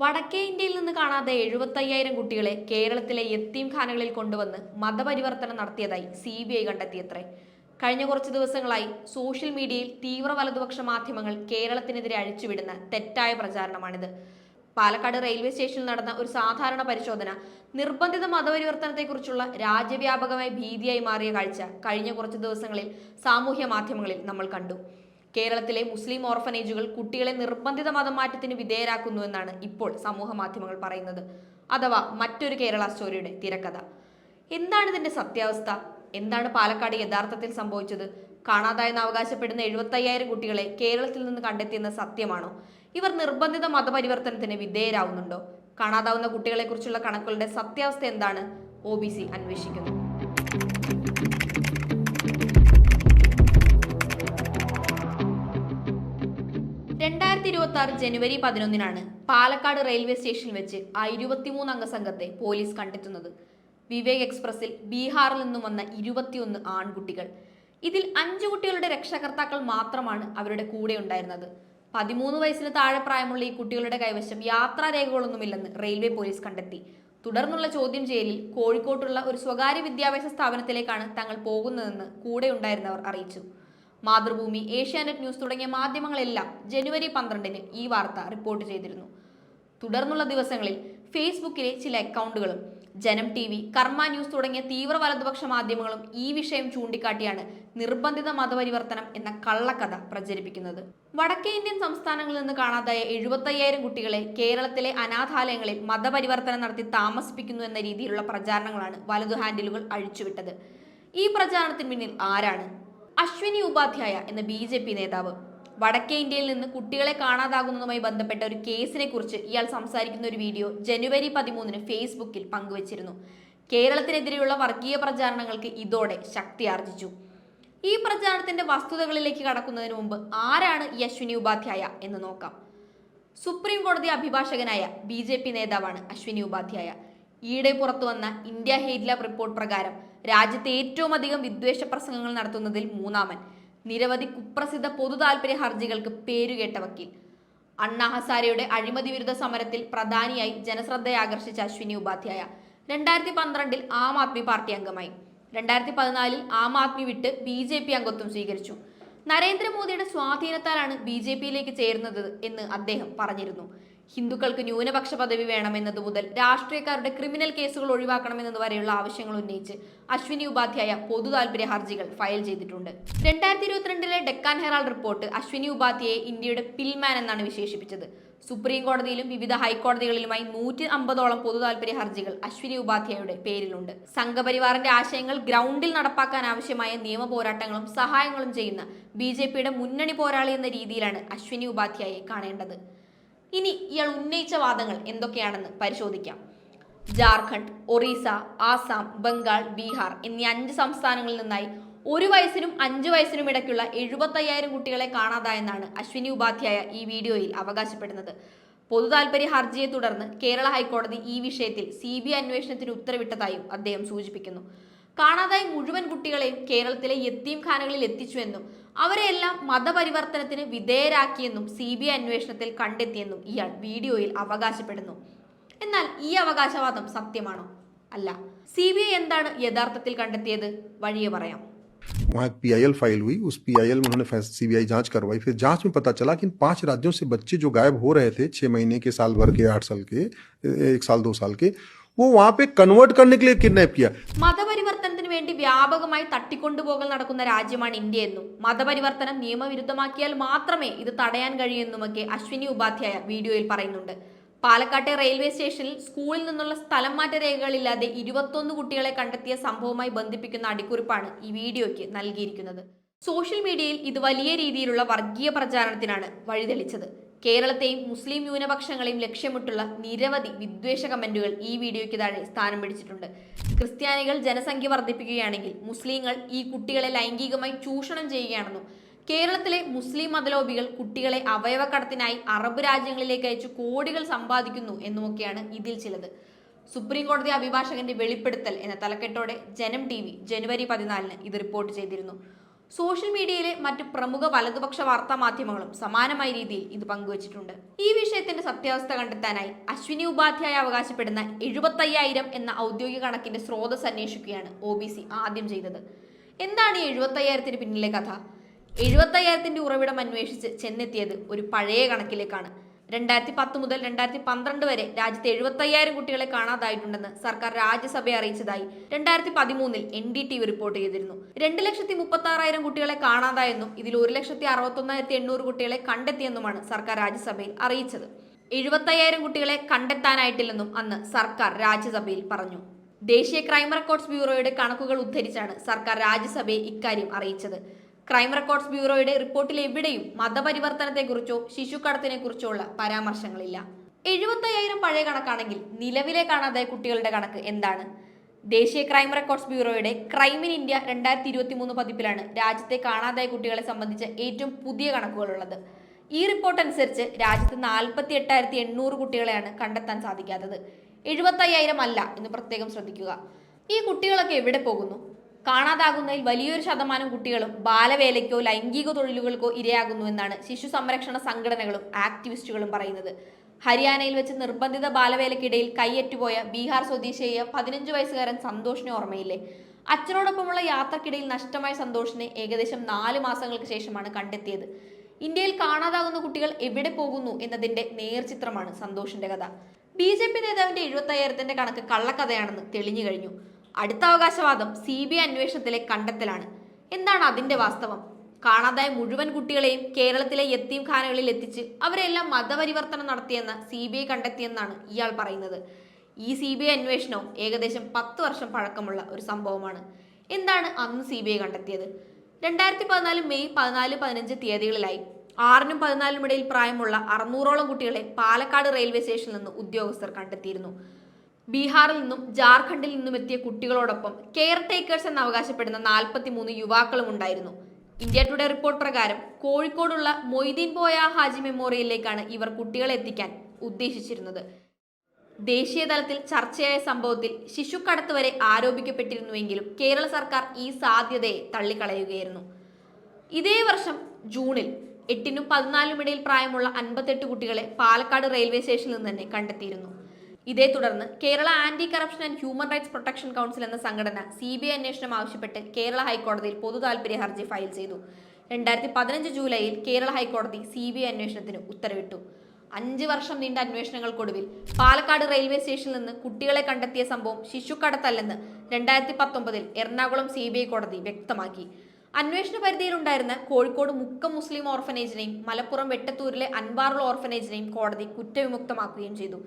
വടക്കേ ഇന്ത്യയിൽ നിന്ന് കാണാതെ എഴുപത്തയ്യായിരം കുട്ടികളെ കേരളത്തിലെ യത്തീം ഖാനകളിൽ കൊണ്ടുവന്ന് മതപരിവർത്തനം നടത്തിയതായി സി ബി ഐ കണ്ടെത്തിയത്രേ. കഴിഞ്ഞ കുറച്ച് ദിവസങ്ങളായി സോഷ്യൽ മീഡിയയിൽ തീവ്ര വലതുപക്ഷ മാധ്യമങ്ങൾ കേരളത്തിനെതിരെ അഴിച്ചുവിടുന്ന തെറ്റായ പ്രചാരണമാണിത്. പാലക്കാട് റെയിൽവേ സ്റ്റേഷനിൽ നടന്ന ഒരു സാധാരണ പരിശോധന നിർബന്ധിത മതപരിവർത്തനത്തെക്കുറിച്ചുള്ള രാജ്യവ്യാപകമായ ഭീതിയായി മാറിയ കാഴ്ച കഴിഞ്ഞ കുറച്ച് ദിവസങ്ങളിൽ സാമൂഹ്യ മാധ്യമങ്ങളിൽ നമ്മൾ കണ്ടു. കേരളത്തിലെ മുസ്ലിം ഓർഫനേജുകൾ കുട്ടികളെ നിർബന്ധിത മതമാറ്റത്തിന് വിധേയരാക്കുന്നുവെന്നാണ് ഇപ്പോൾ സമൂഹ മാധ്യമങ്ങൾ പറയുന്നത്. അഥവാ മറ്റൊരു കേരള സ്റ്റോറിയുടെ തിരക്കഥ. എന്താണ് ഇതിന്റെ സത്യാവസ്ഥ? എന്താണ് പാലക്കാട് യഥാർത്ഥത്തിൽ സംഭവിച്ചത്? കാണാതായെന്ന് അവകാശപ്പെടുന്ന എഴുപത്തയ്യായിരം കുട്ടികളെ കേരളത്തിൽ നിന്ന് കണ്ടെത്തിയെന്ന സത്യമാണോ? ഇവർ നിർബന്ധിത മതപരിവർത്തനത്തിന് വിധേയരാകുന്നുണ്ടോ കാണാതാവുന്ന കുട്ടികളെക്കുറിച്ചുള്ള കണക്കുകളുടെ സത്യാവസ്ഥ എന്താണ്? ഒ ബി സി അന്വേഷിക്കുന്നു. രണ്ടായിരത്തി ഇരുപത്തി ആറ് ജനുവരി പതിനൊന്നിനാണ് പാലക്കാട് റെയിൽവേ സ്റ്റേഷനിൽ വെച്ച് ആ ഇരുപത്തിമൂന്ന് അംഗ സംഘത്തെ പോലീസ് കണ്ടെത്തുന്നത്. വിവേക് എക്സ്പ്രസിൽ ബീഹാറിൽ നിന്നും വന്ന ഇരുപത്തിയൊന്ന് ആൺകുട്ടികൾ. ഇതിൽ അഞ്ചു കുട്ടികളുടെ രക്ഷകർത്താക്കൾ മാത്രമാണ് അവരുടെ കൂടെ ഉണ്ടായിരുന്നത്. പതിമൂന്ന് വയസ്സിന് താഴെ പ്രായമുള്ള ഈ കുട്ടികളുടെ കൈവശം യാത്രാരേഖകളൊന്നുമില്ലെന്ന് റെയിൽവേ പോലീസ് കണ്ടെത്തി. തുടർന്നുള്ള ചോദ്യം ചെയ്യലിൽ കോഴിക്കോട്ടുള്ള ഒരു സ്വകാര്യ വിദ്യാഭ്യാസ സ്ഥാപനത്തിലേക്കാണ് തങ്ങൾ പോകുന്നതെന്ന് കൂടെ ഉണ്ടായിരുന്നവർ അറിയിച്ചു. മാതൃഭൂമി ഏഷ്യാനെറ്റ് ന്യൂസ് തുടങ്ങിയ മാധ്യമങ്ങളെല്ലാം ജനുവരി പന്ത്രണ്ടിന് ഈ വാർത്ത റിപ്പോർട്ട് ചെയ്തിരുന്നു. തുടർന്നുള്ള ദിവസങ്ങളിൽ ഫേസ്ബുക്കിലെ ചില അക്കൗണ്ടുകളും ജനം ടി വി കർമ്മ ന്യൂസ് തുടങ്ങിയ തീവ്ര വലതുപക്ഷ മാധ്യമങ്ങളും ഈ വിഷയം ചൂണ്ടിക്കാട്ടിയാണ് നിർബന്ധിത മതപരിവർത്തനം എന്ന കള്ളക്കഥ പ്രചരിപ്പിക്കുന്നത്. വടക്കേ ഇന്ത്യൻ സംസ്ഥാനങ്ങളിൽ നിന്ന് കാണാതായ എഴുപത്തയ്യായിരം കുട്ടികളെ കേരളത്തിലെ അനാഥാലയങ്ങളിൽ മതപരിവർത്തനം നടത്തി താമസിപ്പിക്കുന്നു എന്ന രീതിയിലുള്ള പ്രചാരണങ്ങളാണ് വലതു ഹാൻഡിലുകൾ അഴിച്ചുവിട്ടത്. ഈ പ്രചാരണത്തിന് പിന്നിൽ ആരാണ്? അശ്വിനി ഉപാധ്യായ എന്ന ബി ജെ പി നേതാവ്. വടക്കേ ഇന്ത്യയിൽ നിന്ന് കുട്ടികളെ കാണാതാകുന്നതുമായി ബന്ധപ്പെട്ട ഒരു കേസിനെ കുറിച്ച് ഇയാൾ സംസാരിക്കുന്ന ഒരു വീഡിയോ ജനുവരി പതിമൂന്നിന് ഫേസ്ബുക്കിൽ പങ്കുവച്ചിരുന്നു. കേരളത്തിനെതിരെയുള്ള വർഗീയ പ്രചാരണങ്ങൾക്ക് ഇതോടെ ശക്തി ആർജിച്ചു. ഈ പ്രചാരണത്തിന്റെ വസ്തുതകളിലേക്ക് കടക്കുന്നതിന് മുമ്പ് ആരാണ് ഈ അശ്വിനി ഉപാധ്യായ എന്ന് നോക്കാം. സുപ്രീം കോടതി അഭിഭാഷകനായ ബി നേതാവാണ് അശ്വിനി ഉപാധ്യായ. ഈയിടെ പുറത്തു വന്ന ഇന്ത്യ ഹെയ്റ്റ് ലാബ് റിപ്പോർട്ട് പ്രകാരം രാജ്യത്തെ ഏറ്റവും അധികം വിദ്വേഷ പ്രസംഗങ്ങൾ നടത്തുന്നതിൽ മൂന്നാമൻ. നിരവധി കുപ്രസിദ്ധ പൊതു താൽപര്യ ഹർജികൾക്ക് പേരുകേട്ട വക്കീൽ. അണ്ണാ ഹസാരയുടെ അഴിമതി വിരുദ്ധ സമരത്തിൽ പ്രധാനിയായി ജനശ്രദ്ധയാകർഷിച്ച അശ്വിനി ഉപാധ്യായ. രണ്ടായിരത്തി പന്ത്രണ്ടിൽ ആം ആദ്മി പാർട്ടി അംഗമായി. രണ്ടായിരത്തി പതിനാലിൽ ആം ആദ്മി വിട്ട് ബി ജെ പി അംഗത്വം സ്വീകരിച്ചു. നരേന്ദ്രമോദിയുടെ സ്വാധീനത്താലാണ് ബി ജെ പിയിലേക്ക് ചേരുന്നത് എന്ന് അദ്ദേഹം പറഞ്ഞിരുന്നു. ഹിന്ദുക്കൾക്ക് ന്യൂനപക്ഷ പദവി വേണമെന്നത് മുതൽ രാഷ്ട്രീയക്കാരുടെ ക്രിമിനൽ കേസുകൾ ഒഴിവാക്കണമെന്നത് വരെയുള്ള ആവശ്യങ്ങൾ ഉന്നയിച്ച് അശ്വിനി ഉപാധ്യായ പൊതു താൽപര്യ ഹർജികൾ ഫയൽ ചെയ്തിട്ടുണ്ട്. രണ്ടായിരത്തി ഇരുപത്തിരണ്ടിലെ ഡെക്കാൻ ഹെറാൾഡ് റിപ്പോർട്ട് അശ്വിനി ഉപാധ്യയെ ഇന്ത്യയുടെ പിൽമാൻ എന്നാണ് വിശേഷിപ്പിച്ചത്. സുപ്രീം കോടതിയിലും വിവിധ ഹൈക്കോടതികളിലുമായി നൂറ്റി അമ്പതോളം പൊതു താൽപര്യ ഹർജികൾ അശ്വിനി ഉപാധ്യായയുടെ പേരിലുണ്ട്. സംഘപരിവാറിന്റെ ആശയങ്ങൾ ഗ്രൗണ്ടിൽ നടപ്പാക്കാൻ ആവശ്യമായ നിയമ പോരാട്ടങ്ങളും സഹായങ്ങളും ചെയ്യുന്ന ബി മുന്നണി പോരാളി എന്ന രീതിയിലാണ് അശ്വിനി ഉപാധ്യായെ കാണേണ്ടത്. ഇനി ഇയാൾ ഉന്നയിച്ച വാദങ്ങൾ എന്തൊക്കെയാണെന്ന് പരിശോധിക്കാം. ജാർഖണ്ഡ് ഒറീസ ആസാം ബംഗാൾ ബീഹാർ എന്നീ അഞ്ച് സംസ്ഥാനങ്ങളിൽ നിന്നായി ഒരു വയസ്സിനും അഞ്ചു വയസ്സിനും ഇടയ്ക്കുള്ള എഴുപത്തയ്യായിരം കുട്ടികളെ കാണാതായെന്നാണ് അശ്വിനി ഉപാധ്യായ ഈ വീഡിയോയിൽ അവകാശപ്പെടുന്നത്. പൊതു താൽപര്യ ഹർജിയെ തുടർന്ന് കേരള ഹൈക്കോടതി ഈ വിഷയത്തിൽ സി ബി ഐ അന്വേഷണത്തിന് ഉത്തരവിട്ടതായും അദ്ദേഹം സൂചിപ്പിക്കുന്നു. കാണാതായ മുഴുവൻ കുട്ടികളെയും കേരളത്തിലെ യത്തീം ഖാനകളിൽ എത്തിച്ചുവെന്നും അവരെയെല്ലാം മതപരിവർത്തനത്തിന് വിധേയരാക്കിയെന്നും സി ബി ഐ അന്വേഷണത്തിൽ കണ്ടെത്തിയെന്നും ഇയാൾ വീഡിയോയിൽ അവകാശപ്പെടുന്നു എന്നാൽ ഈ അവകാശവാദം സത്യമാണോ അല്ല സി ബി ഐ എന്താണ് യഥാർത്ഥത്തിൽ കണ്ടെത്തിയത് വഴിയെ പറയാം वहाँ एक पीआईएल फाइल हुई उस पीआईएल में उन्होंने सीबीआई जांच करवाई फिर जांच में पता चला कि इन पांच राज्यों से बच्चे जो गायब हो रहे थे छह महीने के साल भर के आठ साल के एक साल दो साल के वो वहां पे कन्वर्ट करने के लिए किडनैप किया മതപരിവർത്തനത്തിന് വേണ്ടി വ്യാപകമായി തട്ടിക്കൊണ്ടുപോകൽ നടക്കുന്ന രാജ്യമാണ് ഇന്ത്യ എന്നും മതപരിവർത്തനം നിയമവിരുദ്ധമാക്കിയാൽ മാത്രമേ ഇത് തടയാൻ കഴിയൂ എന്നുമൊക്കെ അശ്വിനി ഉപാധ്യായ വീഡിയോയിൽ പറയുന്നുണ്ട് പാലക്കാട്ടെ റെയിൽവേ സ്റ്റേഷനിൽ സ്കൂളിൽ നിന്നുള്ള സ്ഥലം മാറ്റ രേഖകളില്ലാതെ ഇരുപത്തൊന്ന് കുട്ടികളെ കണ്ടെത്തിയ സംഭവവുമായി ബന്ധിപ്പിക്കുന്ന അടിക്കുറിപ്പാണ് ഈ വീഡിയോയ്ക്ക് നൽകിയിരിക്കുന്നത് സോഷ്യൽ മീഡിയയിൽ ഇത് വലിയ രീതിയിലുള്ള വർഗീയ പ്രചാരണത്തിനാണ് വഴിതെളിച്ചത് കേരളത്തെയും മുസ്ലിം ന്യൂനപക്ഷങ്ങളെയും ലക്ഷ്യമിട്ടുള്ള നിരവധി വിദ്വേഷ കമന്റുകൾ ഈ വീഡിയോയ്ക്ക് താഴെ സ്ഥാനം പിടിച്ചിട്ടുണ്ട്. ക്രിസ്ത്യാനികൾ ജനസംഖ്യ വർദ്ധിപ്പിക്കുകയാണെങ്കിൽ മുസ്ലിങ്ങൾ ഈ കുട്ടികളെ ലൈംഗികമായി ചൂഷണം ചെയ്യുകയാണെന്നും കേരളത്തിലെ മുസ്ലിം മതലോബികൾ കുട്ടികളെ അവയവക്കടത്തിനായി അറബ് രാജ്യങ്ങളിലേക്ക് അയച്ചു കോടികൾ സമ്പാദിക്കുന്നു എന്നുമൊക്കെയാണ് ഇതിൽ ചിലത്. സുപ്രീം കോടതി അഭിഭാഷകന്റെ വെളിപ്പെടുത്തൽ എന്ന തലക്കെട്ടോടെ ജനം ടി വി ജനുവരി പതിനാലിന് ഇത് റിപ്പോർട്ട് ചെയ്തിരുന്നു. സോഷ്യൽ മീഡിയയിലെ മറ്റ് പ്രമുഖ വലതുപക്ഷ വാർത്താ മാധ്യമങ്ങളും സമാനമായ രീതിയിൽ ഇത് പങ്കുവച്ചിട്ടുണ്ട്. ഈ വിഷയത്തിന്റെ സത്യാവസ്ഥ കണ്ടെത്താനായി അശ്വിനി ഉപാധ്യായ അവകാശപ്പെടുന്ന എഴുപത്തയ്യായിരം എന്ന ഔദ്യോഗിക കണക്കിന്റെ സ്രോതസ് അന്വേഷിക്കുകയാണ് ഒ ആദ്യം ചെയ്തത്. എന്താണ് ഈ എഴുപത്തയ്യായിരത്തിന് പിന്നിലെ കഥ? എഴുപത്തയ്യായിരത്തിന്റെ ഉറവിടം അന്വേഷിച്ച് ചെന്നെത്തിയത് ഒരു പഴയ കണക്കിലേക്കാണ്. രണ്ടായിരത്തി പത്ത് മുതൽ രണ്ടായിരത്തി പന്ത്രണ്ട് വരെ രാജ്യത്ത് എഴുപത്തയ്യായിരം കുട്ടികളെ കാണാതായിട്ടുണ്ടെന്ന് സർക്കാർ രാജ്യസഭയെ അറിയിച്ചതായി രണ്ടായിരത്തി പതിമൂന്നിൽ N D T V report ചെയ്തിരുന്നു. രണ്ട് ലക്ഷത്തി മുപ്പത്തി ആറായിരം കുട്ടികളെ കാണാതായെന്നും ഇതിൽ ഒരു ലക്ഷത്തി അറുപത്തൊന്നായിരത്തി എണ്ണൂറ് കുട്ടികളെ കണ്ടെത്തിയെന്നുമാണ് സർക്കാർ രാജ്യസഭയിൽ അറിയിച്ചത്. എഴുപത്തയ്യായിരം കുട്ടികളെ കണ്ടെത്താനായിട്ടില്ലെന്നും അന്ന് സർക്കാർ രാജ്യസഭയിൽ പറഞ്ഞു. ദേശീയ ക്രൈം റെക്കോർഡ്സ് ബ്യൂറോയുടെ കണക്കുകൾ ഉദ്ധരിച്ചാണ് സർക്കാർ രാജ്യസഭയെ ഇക്കാര്യം അറിയിച്ചത്. ക്രൈം റെക്കോർഡ്സ് ബ്യൂറോയുടെ റിപ്പോർട്ടിൽ എവിടെയും മതപരിവർത്തനത്തെക്കുറിച്ചോ ശിശുക്കടത്തിനെക്കുറിച്ചോ ഉള്ള പരാമർശങ്ങളില്ല. എഴുപത്തയ്യായിരം പഴയ കണക്കാണെങ്കിൽ നിലവിലെ കാണാതായ കുട്ടികളുടെ കണക്ക് എന്താണ്? ദേശീയ ക്രൈം റെക്കോർഡ്സ് ബ്യൂറോയുടെ ക്രൈം ഇൻ ഇന്ത്യ രണ്ടായിരത്തി ഇരുപത്തി മൂന്ന് പതിപ്പിലാണ് രാജ്യത്തെ കാണാതായ കുട്ടികളെ സംബന്ധിച്ച ഏറ്റവും പുതിയ കണക്കുകളുള്ളത്. ഈ റിപ്പോർട്ട് അനുസരിച്ച് രാജ്യത്ത് നാൽപ്പത്തി എട്ടായിരത്തി എണ്ണൂറ് കുട്ടികളെയാണ് കണ്ടെത്താൻ സാധിക്കാത്തത്. എഴുപത്തയ്യായിരം അല്ല എന്ന് പ്രത്യേകം ശ്രദ്ധിക്കുക. ഈ കുട്ടികളൊക്കെ എവിടെ പോകുന്നു? കാണാതാകുന്നതിൽ വലിയൊരു ശതമാനം കുട്ടികളും ബാലവേലയ്ക്കോ ലൈംഗിക തൊഴിലുകൾക്കോ ഇരയാകുന്നുവെന്നാണ് ശിശു സംരക്ഷണ സംഘടനകളും ആക്ടിവിസ്റ്റുകളും പറയുന്നത്. ഹരിയാനയിൽ വെച്ച് നിർബന്ധിത ബാലവേലയ്ക്കിടയിൽ കൈയറ്റുപോയ ബീഹാർ സ്വദേശിയായ പതിനഞ്ച് വയസ്സുകാരൻ സന്തോഷിനെ ഓർമ്മയില്ലേ? അച്ഛനോടൊപ്പമുള്ള യാത്രക്കിടയിൽ നഷ്ടമായ സന്തോഷിനെ ഏകദേശം നാല് മാസങ്ങൾക്ക് ശേഷമാണ് കണ്ടെത്തിയത്. ഇന്ത്യയിൽ കാണാതാകുന്ന കുട്ടികൾ എവിടെ പോകുന്നു എന്നതിന്റെ നേർചിത്രമാണ് സന്തോഷിന്റെ കഥ. ബി ജെ പി നേതാവിന്റെ എഴുപത്തയ്യായിരത്തിന്റെ കണക്ക് കള്ളക്കഥയാണെന്ന് തെളിഞ്ഞു കഴിഞ്ഞു. അടുത്ത അവകാശവാദം സി ബി ഐ അന്വേഷണത്തിലെ കണ്ടെത്തലാണ്. എന്താണ് അതിന്റെ വാസ്തവം? കാണാതായ മുഴുവൻ കുട്ടികളെയും കേരളത്തിലെ യത്തീം ഖാനകളിൽ എത്തിച്ച് അവരെല്ലാം മതപരിവർത്തനം നടത്തിയെന്ന് സി ബി ഐ കണ്ടെത്തിയെന്നാണ് ഇയാൾ പറയുന്നത്. ഈ സി ബി ഐ അന്വേഷണവും ഏകദേശം പത്ത് വർഷം പഴക്കമുള്ള ഒരു സംഭവമാണ്. എന്താണ് അന്ന് സി ബി ഐ കണ്ടെത്തിയത്? രണ്ടായിരത്തി പതിനാല് മെയ് പതിനാല് പതിനഞ്ച് തീയതികളിലായി ആറിനും പതിനാലിനും ഇടയിൽ പ്രായമുള്ള അറുന്നൂറോളം കുട്ടികളെ പാലക്കാട് റെയിൽവേ സ്റ്റേഷനിൽ നിന്ന് ഉദ്യോഗസ്ഥർ കണ്ടെത്തിയിരുന്നു. ബീഹാറിൽ നിന്നും ജാർഖണ്ഡിൽ നിന്നും എത്തിയ കുട്ടികളോടൊപ്പം കെയർ ടേക്കേഴ്സ് എന്ന് അവകാശപ്പെടുന്ന നാൽപ്പത്തി മൂന്ന് യുവാക്കളും ഉണ്ടായിരുന്നു. ഇന്ത്യ ടുഡേ റിപ്പോർട്ട് പ്രകാരം കോഴിക്കോടുള്ള മൊയ്തീൻ പോയ ഹാജി മെമ്മോറിയലിലേക്കാണ് ഇവർ കുട്ടികളെ എത്തിക്കാൻ ഉദ്ദേശിച്ചിരുന്നത്. ദേശീയ തലത്തിൽ ചർച്ചയായ സംഭവത്തിൽ ശിശുക്കടത്ത് വരെ ആരോപിക്കപ്പെട്ടിരുന്നുവെങ്കിലും കേരള സർക്കാർ ഈ സാധ്യതയെ തള്ളിക്കളയുകയായിരുന്നു. ഇതേ വർഷം ജൂണിൽ എട്ടിനും പതിനാലിനും ഇടയിൽ പ്രായമുള്ള അൻപത്തെട്ട് കുട്ടികളെ പാലക്കാട് റെയിൽവേ സ്റ്റേഷനിൽ നിന്ന് തന്നെ കണ്ടെത്തിയിരുന്നു. ഇതേ തുടർന്ന് Kerala anti corruption and human rights protection council എന്ന സംഘടന സി ബി ഐ അന്വേഷണം ആവശ്യപ്പെട്ട് കേരള ഹൈക്കോടതിയിൽ പൊതു താൽപര്യ ഹർജി ഫയൽ ചെയ്തു. രണ്ടായിരത്തി പതിനഞ്ച് ജൂലൈയിൽ കേരള ഹൈക്കോടതി സി ബി ഐ അന്വേഷണത്തിന് ഉത്തരവിട്ടു. അഞ്ച് വർഷം നീണ്ട അന്വേഷണങ്ങൾക്കൊടുവിൽ പാലക്കാട് റെയിൽവേ സ്റ്റേഷനിൽ നിന്ന് കുട്ടികളെ കണ്ടെത്തിയ സംഭവം ശിശുക്കടത്തല്ലെന്ന് രണ്ടായിരത്തി പത്തൊമ്പതിൽ എറണാകുളം സി ബി ഐ കോടതി വ്യക്തമാക്കി. അന്വേഷണ പരിധിയിലുണ്ടായിരുന്ന കോഴിക്കോട് മുക്കം മുസ്ലിം ഓർഫനേജിനെയും മലപ്പുറം വെട്ടത്തൂരിലെ അൻവാറുൾ ഓർഫനേജിനെയും കോടതി കുറ്റവിമുക്തമാക്കുകയും ചെയ്തു.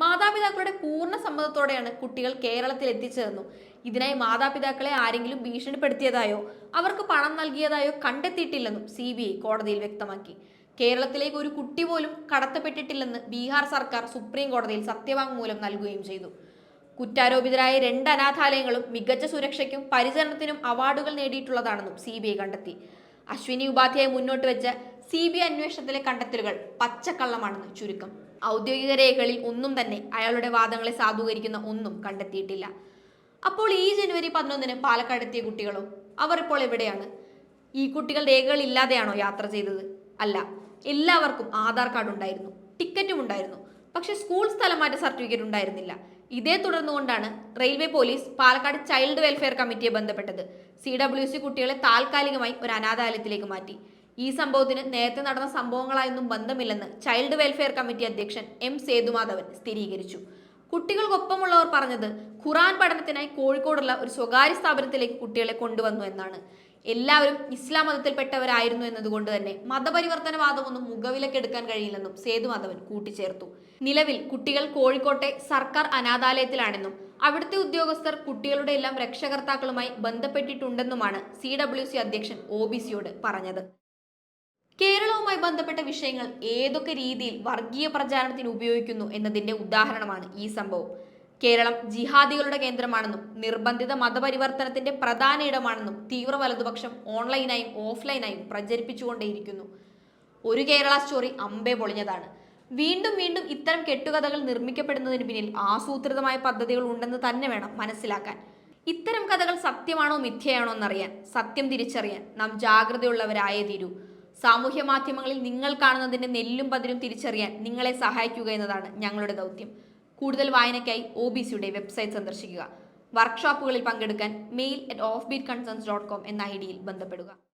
മാതാപിതാക്കളുടെ പൂർണ സമ്മതത്തോടെയാണ് കുട്ടികൾ കേരളത്തിൽ എത്തിച്ചേർന്നു. ഇതിനായി മാതാപിതാക്കളെ ആരെങ്കിലും ഭീഷണിപ്പെടുത്തിയതായോ അവർക്ക് പണം നൽകിയതായോ കണ്ടെത്തിയിട്ടില്ലെന്നും സി കോടതിയിൽ വ്യക്തമാക്കി. കേരളത്തിലേക്ക് ഒരു കുട്ടി പോലും കടത്തപ്പെട്ടിട്ടില്ലെന്ന് ബീഹാർ സർക്കാർ സുപ്രീം കോടതിയിൽ സത്യവാങ്മൂലം നൽകുകയും ചെയ്തു. കുറ്റാരോപിതരായ രണ്ട് അനാഥാലയങ്ങളും മികച്ച സുരക്ഷയ്ക്കും പരിചരണത്തിനും അവാർഡുകൾ നേടിയിട്ടുള്ളതാണെന്നും സി ബി ഐ കണ്ടെത്തി. അശ്വിനി ഉപാധ്യായ മുന്നോട്ട് വെച്ച സി ബി ഐ അന്വേഷണത്തിലെ കണ്ടെത്തലുകൾ പച്ചക്കള്ളമാണെന്ന് ചുരുക്കം. ഔദ്യോഗിക രേഖകളിൽ ഒന്നും തന്നെ അയാളുടെ വാദങ്ങളെ സാധൂകരിക്കുന്ന ഒന്നും കണ്ടെത്തിയിട്ടില്ല. അപ്പോൾ ഈ ജനുവരി പതിനൊന്നിന് പാലക്കാട് എത്തിയ കുട്ടികളോ? അവർ ഇപ്പോൾ എവിടെയാണ്? ഈ കുട്ടികൾ രേഖകൾ ഇല്ലാതെയാണോ യാത്ര ചെയ്തത്? അല്ല എല്ലാവർക്കും ആധാർ കാർഡ് ഉണ്ടായിരുന്നു ടിക്കറ്റും ഉണ്ടായിരുന്നു പക്ഷെ സ്കൂൾ സ്ഥലമാറ്റ സർട്ടിഫിക്കറ്റ് ഉണ്ടായിരുന്നില്ല. ഇതേ തുടർന്നുകൊണ്ടാണ് railway police Palakkad child welfare കമ്മിറ്റിയെ ബന്ധപ്പെട്ടത്. സി ഡബ്ല്യു സി കുട്ടികളെ താൽക്കാലികമായി ഒരു അനാഥാലയത്തിലേക്ക് മാറ്റി. ഈ സംഭവത്തിന് നേരത്തെ നടന്ന സംഭവങ്ങളായൊന്നും ബന്ധമില്ലെന്ന് ചൈൽഡ് വെൽഫെയർ കമ്മിറ്റി അധ്യക്ഷൻ എം സേതുമാധവൻ സ്ഥിരീകരിച്ചു. കുട്ടികൾക്കൊപ്പമുള്ളവർ പറഞ്ഞത് ഖുറാൻ പഠനത്തിനായി കോഴിക്കോടുള്ള ഒരു സ്വകാര്യ സ്ഥാപനത്തിലേക്ക് കുട്ടികളെ കൊണ്ടുവന്നു എന്നാണ്. എല്ലാവരും ഇസ്ലാം മതത്തിൽപ്പെട്ടവരായിരുന്നു എന്നതുകൊണ്ട് തന്നെ മതപരിവർത്തനവാദമൊന്നും മുഖവിലക്കെടുക്കാൻ കഴിയില്ലെന്നും സേതുമാധവൻ കൂട്ടിച്ചേർത്തു. നിലവിൽ കുട്ടികൾ കോഴിക്കോട്ടെ സർക്കാർ അനാഥാലയത്തിലാണെന്നും അവിടുത്തെ ഉദ്യോഗസ്ഥർ കുട്ടികളുടെ എല്ലാം രക്ഷകർത്താക്കളുമായി ബന്ധപ്പെട്ടിട്ടുണ്ടെന്നുമാണ് സി ഡബ്ല്യു സി അധ്യക്ഷൻ ഒ ബി സിയോട് പറഞ്ഞത്. കേരളവുമായി ബന്ധപ്പെട്ട വിഷയങ്ങൾ ഏതൊക്കെ രീതിയിൽ വർഗീയ പ്രചാരണത്തിന് ഉപയോഗിക്കുന്നു എന്നതിന്റെ ഉദാഹരണമാണ് ഈ സംഭവം. കേരളം ജിഹാദികളുടെ കേന്ദ്രമാണെന്നും നിർബന്ധിത മതപരിവർത്തനത്തിന്റെ പ്രധാന ഇടമാണെന്നും തീവ്ര വലതുപക്ഷം ഓൺലൈനായും ഓഫ്ലൈനായും പ്രചരിപ്പിച്ചുകൊണ്ടേയിരിക്കുന്നു. ഒരു കേരള സ്റ്റോറി അമ്പേ പൊളിഞ്ഞതാണ്. വീണ്ടും വീണ്ടും ഇത്തരം കെട്ടുകഥകൾ നിർമ്മിക്കപ്പെടുന്നതിന് പിന്നിൽ ആസൂത്രിതമായ പദ്ധതികൾ ഉണ്ടെന്ന് തന്നെ വേണം മനസ്സിലാക്കാൻ. ഇത്തരം കഥകൾ സത്യമാണോ മിഥ്യയാണോ എന്നറിയാൻ സത്യം തിരിച്ചറിയാൻ നാം ജാഗ്രതയുള്ളവരായേ തീരൂ. സാമൂഹ്യ മാധ്യമങ്ങളിൽ നിങ്ങൾ കാണുന്നതിന്റെ നെല്ലും പതിരും തിരിച്ചറിയാൻ നിങ്ങളെ സഹായിക്കുക എന്നതാണ് ഞങ്ങളുടെ ദൗത്യം. കൂടുതൽ വായനയ്ക്കായി ഒ ബി സിയുടെ വെബ്സൈറ്റ് സന്ദർശിക്കുക. വർക്ക്ഷോപ്പുകളിൽ പങ്കെടുക്കാൻ mail at off beat concerns dot com എന്ന ഐ ഡിയിൽ ബന്ധപ്പെടുക.